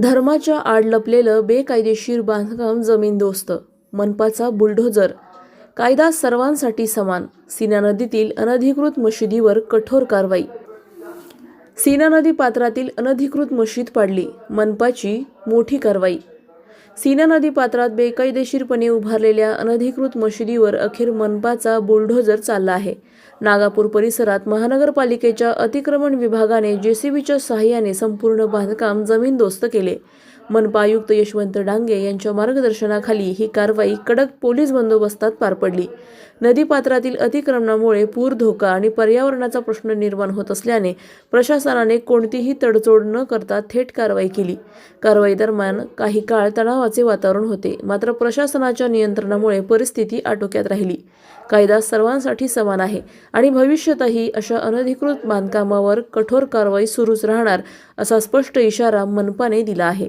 धर्माच्या आड लपलेलं बेकायदेशीर बांधकाम जमीनदोस्त मनपाचा बुलडोझर. कायदा सर्वांसाठी समान सीना नदीतील अनधिकृत मशिदीवर कठोर कारवाई. सीना नदी पात्रातील अनधिकृत मशीद पाडली मनपाची मोठी कारवाई. सीना नदी पात्रात बेकायदेशीरपणे उभारलेल्या अनधिकृत मशिदीवर अखेर मनपाचा बुलडोझर चालला आहे. नागापूर परिसरात महानगरपालिकेच्या अतिक्रमण विभागाने जेसीबीच्या सहाय्याने संपूर्ण बांधकाम जमीनदोस्त केले. मनपा आयुक्त यशवंत डांगे यांच्या मार्गदर्शनाखाली ही कारवाई कडक पोलीस बंदोबस्तात पार पडली. नदीपात्रातील अतिक्रमणामुळे पूर धोका आणि पर्यावरणाचा प्रश्न निर्माण होत असल्याने प्रशासनाने कोणतीही तडजोड न करता थेट कारवाई केली. कारवाई दरम्यान काही काळ तणावाचे वातावरण होते मात्र प्रशासनाच्या नियंत्रणामुळे परिस्थिती आटोक्यात राहिली. कायदा सर्वांसाठी समान आहे आणि भविष्यातही अशा अनधिकृत बांधकामावर कठोर कारवाई सुरूच राहणार असा स्पष्ट इशारा मनपाने दिला आहे.